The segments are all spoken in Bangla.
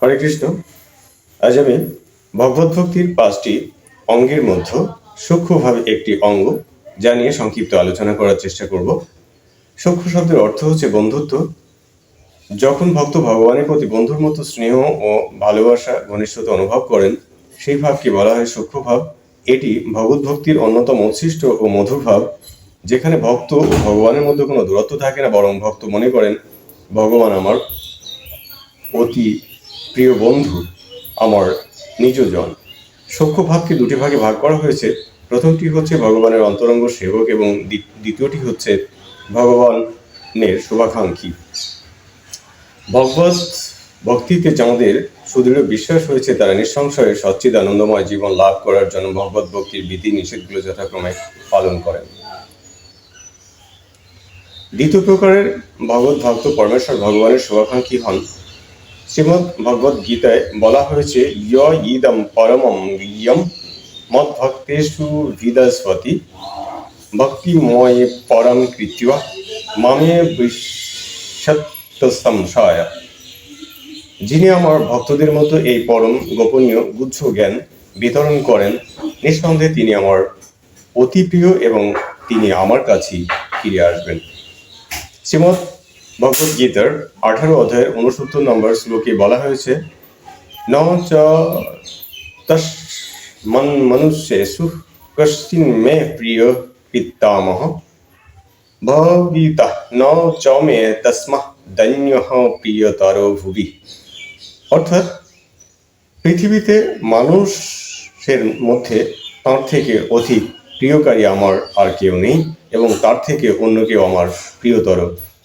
হরে কৃষ্ণ। আজ আমি ভগবত ভক্তির পাঁচটি অঙ্গের মধ্যে সূক্ষ্মভাবে একটি অঙ্গ যা নিয়ে সংক্ষিপ্ত আলোচনা করার চেষ্টা করব। সূক্ষ্ম শব্দের অর্থ হচ্ছে বন্ধুত্ব। যখন ভক্ত ভগবানের প্রতি বন্ধুর মতো স্নেহ ও ভালোবাসা, ঘনিষ্ঠতা অনুভব করেন, সেই ভাবকে বলা হয় সূক্ষ্ম ভাব। এটি ভগবত ভক্তির অন্যতম উচ্ছিষ্ট ও মধুর ভাব, যেখানে ভক্ত ও ভগবানের মধ্যে কোনো দূরত্ব থাকে না, বরং ভক্ত মনে করেন, ভগবান আমার অতি প্রিয় বন্ধু, আমার নিজজন। সূক্ষ্ম ভাবকে দুটি ভাগে ভাগ করা হয়েছে। প্রথমটি হচ্ছে ভগবানের অন্তরঙ্গ সেবক এবং দ্বিতীয়টি হচ্ছে ভগবানের শুভাকাঙ্ক্ষী। ভগবত ভক্তিতে যাদের সুদৃঢ় বিশ্বাস হয়েছে, তারা নিঃসংশয়ে সচ্চিদ আনন্দময় জীবন লাভ করার জন্য ভগবত ভক্তির বিধি নিষেধগুলো যথাক্রমে পালন করেন। দ্বিতীয় প্রকারের ভগবত ভক্ত পরমেশ্বর ভগবানের শুভাকাঙ্ক্ষী হন। শ্রীমদ ভগবত গীতায় বলা হয়েছে ইদম পরমম ইয়ম মদ ভক্তেষু ভিদাস্বতি ভক্তিময়ে পরম কৃত্য মামে বিশ্বত্ব সংশয় যিনি আমার ভক্তদের মতো এই পরম গোপনীয় গুচ্ছ জ্ঞান বিতরণ করেন, নিঃসন্দেহে তিনি আমার অতি প্রিয় এবং তিনি আমার কাছেই ফিরে আসবেন। শ্রীমদ ভগবত গীতার আঠারো অধ্যায়ের উনসত্তর নম্বর শ্লোকে বলা হয়েছে ন চ তস মন মনুষ্যেষু কশ্চিন মে প্রিয় পিতামহ ভবিতা ন চ মে তস্মা দৈন্য প্রিয়তর ভুবি। অর্থাৎ পৃথিবীতে মানুষের মধ্যে তার থেকে অধিক প্রিয়কারী আমার আর কেউ নেই এবং তার থেকে অন্য কেউ আমার প্রিয়তর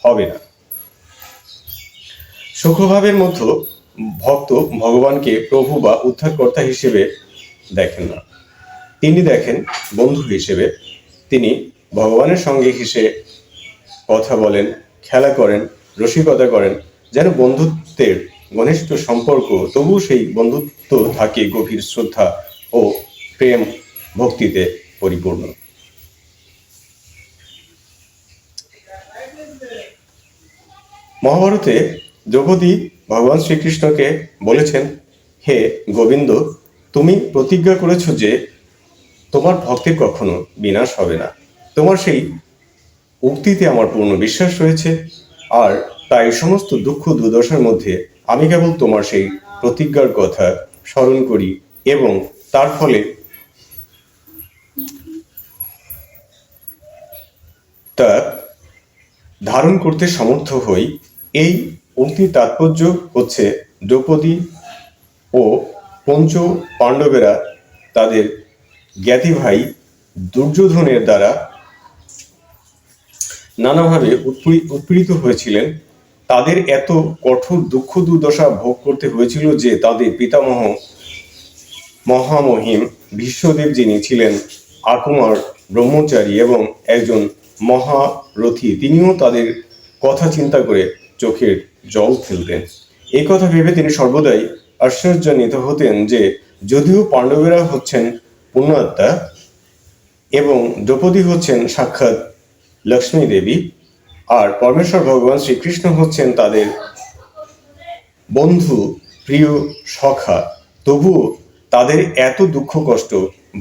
হবে না। সুখভাবের মধ্যে ভক্ত ভগবানকে প্রভু বা উদ্ধারকর্তা হিসেবে দেখেন না। তিনি দেখেন বন্ধু হিসেবে। তিনি ভগবানের সঙ্গে হিসে কথা বলেন, খেলা করেন, রসিকতা করেন, যেন বন্ধুত্বের ঘনিষ্ঠ সম্পর্ক তবু সেই বন্ধুত্ব থাকে গভীর শ্রদ্ধা ও প্রেম ভক্তিতে পরিপূর্ণ। মহাভারতে দ্রৌপদী ভগবান শ্রীকৃষ্ণকে বলেছেন, হে গোবিন্দ, তুমি প্রতিজ্ঞা করেছ যে তোমার ভক্তের কখনো বিনাশ হবে না। তোমার সেই উক্তিতে আমার পূর্ণ বিশ্বাস রয়েছে। আর তাই সমস্ত দুঃখ দুর্দশার মধ্যে আমি কেবল তোমার সেই প্রতিজ্ঞার কথা স্মরণ করি এবং তার ফলে তা ধারণ করতে সমর্থ হই। এই উক্তির তাৎপর্য হচ্ছে দ্রৌপদী ও পঞ্চ পাণ্ডবেরা তাদের জ্ঞাতি ভাই দুর্যোধনের দ্বারা নানাভাবে উৎপী- উৎপীড়িত হয়েছিলেন। তাদের এত কঠোর দুঃখ দুর্দশা ভোগ করতে হয়েছিল যে তাদের পিতামহ মহামহিম বিশ্বদেব যিনি ছিলেন আকুমার ব্রহ্মচারী এবং একজন মহারথী, তিনিও তাদের কথা চিন্তা করে চোখের জল ফেলতেন। এই কথা ভেবে তিনি সর্বদাই আশ্চর্যান্বিত হতেন যে যদিও পাণ্ডবেরা হচ্ছেন পুণ্যাত্মা এবং দ্রৌপদী হচ্ছেন সাক্ষাৎ লক্ষ্মী দেবী আর পরমেশ্বর ভগবান শ্রীকৃষ্ণ হচ্ছেন তাদের বন্ধু, প্রিয় সখা। তবুও তাদের এত দুঃখ কষ্ট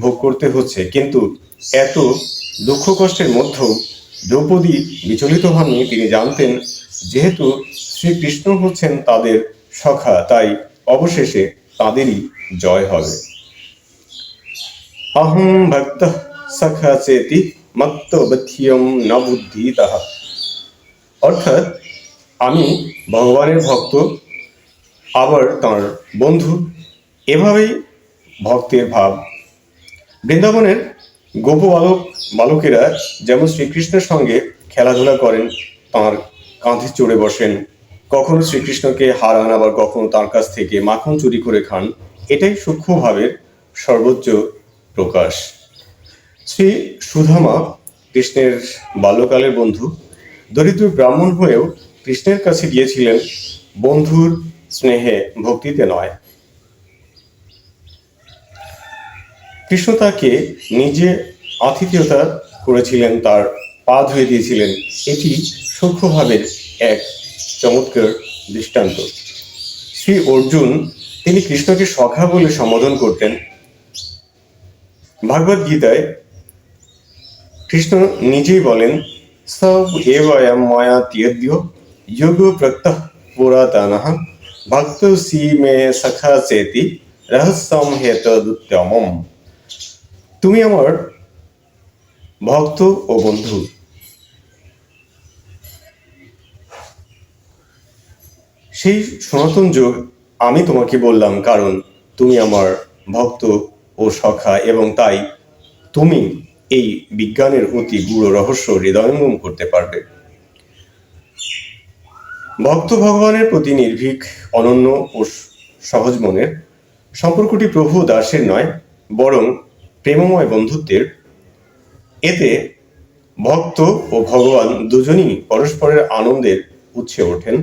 ভোগ করতে হচ্ছে, কিন্তু এত দুঃখ কষ্টের মধ্যেও দ্রৌপদী বিচলিত হননি। তিনি জানতেন, যেহেতু শ্রীকৃষ্ণ হচ্ছেন তাদের সখা, তাই অবশেষে তাদেরই জয় হবে। অহং ভক্ত সখা চেতি মত্তবথিয়ম ন বুদ্ধি তাহা অর্থাৎ আমি ভগবানের ভক্ত, আবার তার বন্ধু, এভাবেই ভক্তের ভাব। বৃন্দাবনের গোপ বালক, বালকেরা যেমন শ্রীকৃষ্ণের সঙ্গে খেলাধুলা করেন, তার কাঁধে চড়ে বসেন। কখনো শ্রীকৃষ্ণকে হারান, আবার কখনো তার কাছ থেকে মাখন চুরি করে খান, এটাই সূক্ষ্মভাবের সর্বোচ্চ প্রকাশ। শ্রী সুধামা, কৃষ্ণের বাল্যকালের বন্ধু, দরিদ্র ব্রাহ্মণ হয়েও কৃষ্ণের কাছে গিয়েছিলেন বন্ধুর স্নেহে, ভক্তিতে নয়। কৃষ্ণ তাকে নিজে আতিথেয়তা করেছিলেন, তার পা ধুয়ে দিয়েছিলেন, এটি সূক্ষ্মভাবের এক চমৎকার দৃষ্টান্ত। শ্রী অর্জুন, তিনি কৃষ্ণকে সখা বলে সম্বোধন করতেন। ভাগবত গীতায় কৃষ্ণ নিজেই বলেন, সব এবয়ম মায়া ত্যজ্য যোগ প্রত্যহ পুরাতনঃ ভক্ত সি মে সখা চেতি রহস্যম হেতদুত্তমম। তুমি আমার ভক্ত ও বন্ধু। সেই সনাতন যোগ, আমি তোমাকে বললাম, কারণ তুমি আমার ভক্ত ও সখা এবং তাই তুমি এই বিজ্ঞানের অতি গূঢ় রহস্য হৃদয়ঙ্গম করতে পারবে। ভক্ত ভগবানের প্রতি নির্ভীক, অনন্য ও সহজ মনের সম্পর্কটি প্রভু দাসের নয়, বরং প্রেমময় বন্ধুত্বের। এতে ভক্ত ও ভগবান দুজনই পরস্পরের আনন্দের উৎসে ওঠেন।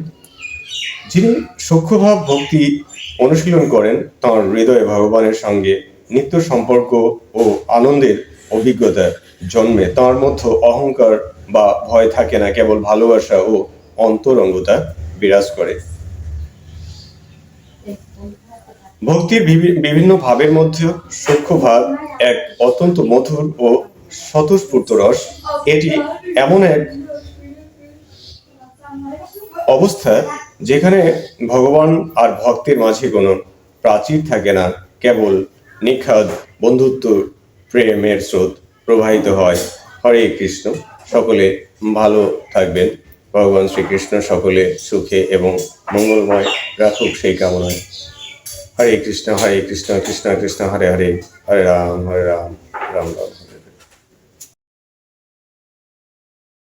যিনি সূক্ষ্মভাব ভক্তি অনুশীলন করেন, তাঁর হৃদয়ে ভগবানের সঙ্গে নিত্য সম্পর্ক ও আনন্দের অভিজ্ঞতা জন্মে। তাঁর মধ্যে অহংকার বা ভয় থাকে না, কেবল ভালোবাসা ও অন্তরঙ্গতা বিরাজ করে। ভক্তির বিভি- বিভিন্ন ভাবের মধ্যে সূক্ষ্ম ভাব এক অত্যন্ত মধুর ও স্বতঃস্ফূর্ত রস। এটি এমন এক অবস্থা যেখানে ভগবান আর ভক্তের মাঝে কোনো প্রাচীর থাকে না, কেবল নিখাদ বন্ধুত্ব, প্রেমের স্রোত প্রবাহিত হয়। হরে কৃষ্ণ, সকলে ভালো থাকবেন। ভগবান শ্রীকৃষ্ণ, সকলে সুখে এবং মঙ্গলময় রাখুক সেই কামনায়। হরে কৃষ্ণ হরে কৃষ্ণ কৃষ্ণ কৃষ্ণ, হরে হরে হরে রাম হরে রাম রাম রাম।